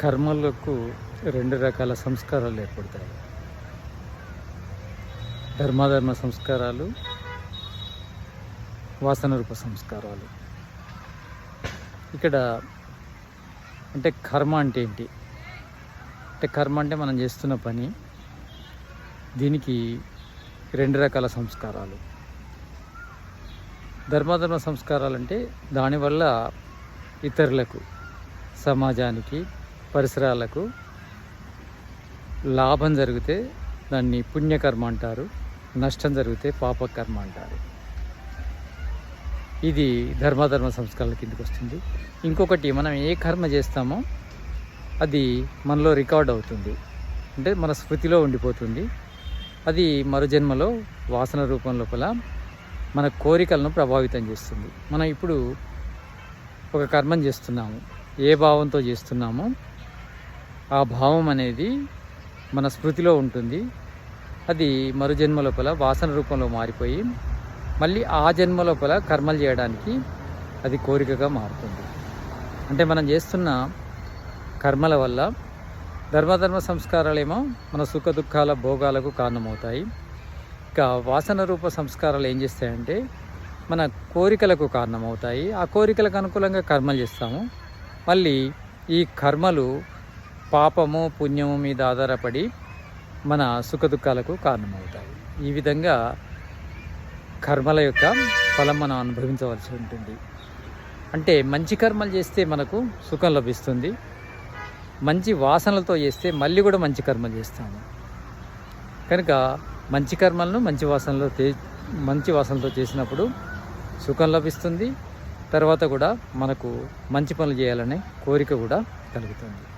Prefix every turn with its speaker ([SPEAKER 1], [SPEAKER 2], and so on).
[SPEAKER 1] కర్మలకు రెండు రకాల సంస్కారాలు ఏర్పడతాయి. ధర్మాధర్మ సంస్కారాలు వాసన రూప సంస్కారాలు. ఇక్కడ అంటే కర్మ అంటే ఏంటి? అంటే కర్మ అంటే మనం చేస్తున్న పని దీనికి రెండు రకాల సంస్కారాలు. ధర్మాధర్మ సంస్కారాలు అంటే దానివల్ల ఇతరులకు సమాజానికి పరిసరాలకు లాభం జరిగితే దాన్ని పుణ్యకర్మ అంటారు నష్టం జరిగితే పాపకర్మ అంటారు. ఇది ధర్మాధర్మ సంస్కారాల కిందకి వస్తుంది. ఇంకొకటి మనం ఏ కర్మ చేస్తామో అది మనలో రికార్డ్ అవుతుంది. అంటే మన స్మృతిలో ఉండిపోతుంది. అది మరు జన్మలో వాసన రూపం లోపల మన కోరికలను ప్రభావితం చేస్తుంది. మనం ఇప్పుడు ఒక కర్మం చేస్తున్నాము. ఏ భావంతో చేస్తున్నామో ఆ భావం అనేది మన స్మృతిలో ఉంటుంది. అది మరు జన్మ లోపల వాసన రూపంలో మారిపోయి మళ్ళీ ఆ జన్మ లోపల కర్మలు చేయడానికి అది కోరికగా మారుతుంది. అంటే మనం చేస్తున్న కర్మల వల్ల ధర్మధర్మ సంస్కారాలేమో మన సుఖ దుఃఖాల భోగాలకు కారణమవుతాయి. ఇక వాసన రూప సంస్కారాలు ఏం చేస్తాయంటే మన కోరికలకు కారణమవుతాయి. ఆ కోరికలకు అనుకూలంగా కర్మలు చేస్తాము. మళ్ళీ ఈ కర్మలు పాపము పుణ్యము మీద ఆధారపడి మన సుఖ దుఃఖాలకు కారణమవుతాయి. ఈ విధంగా కర్మల యొక్క ఫలం మనం అనుభవించవలసి ఉంటుంది. అంటే మంచి కర్మలు చేస్తే మనకు సుఖం లభిస్తుంది. మంచి వాసనలతో చేస్తే మళ్ళీ కూడా మంచి కర్మలు చేస్తాము. కనుక మంచి కర్మలను మంచి వాసనలో మంచి వాసనలతో చేసినప్పుడు సుఖం లభిస్తుంది. తర్వాత కూడా మనకు మంచి పనులు చేయాలనే కోరిక కూడా కలుగుతుంది.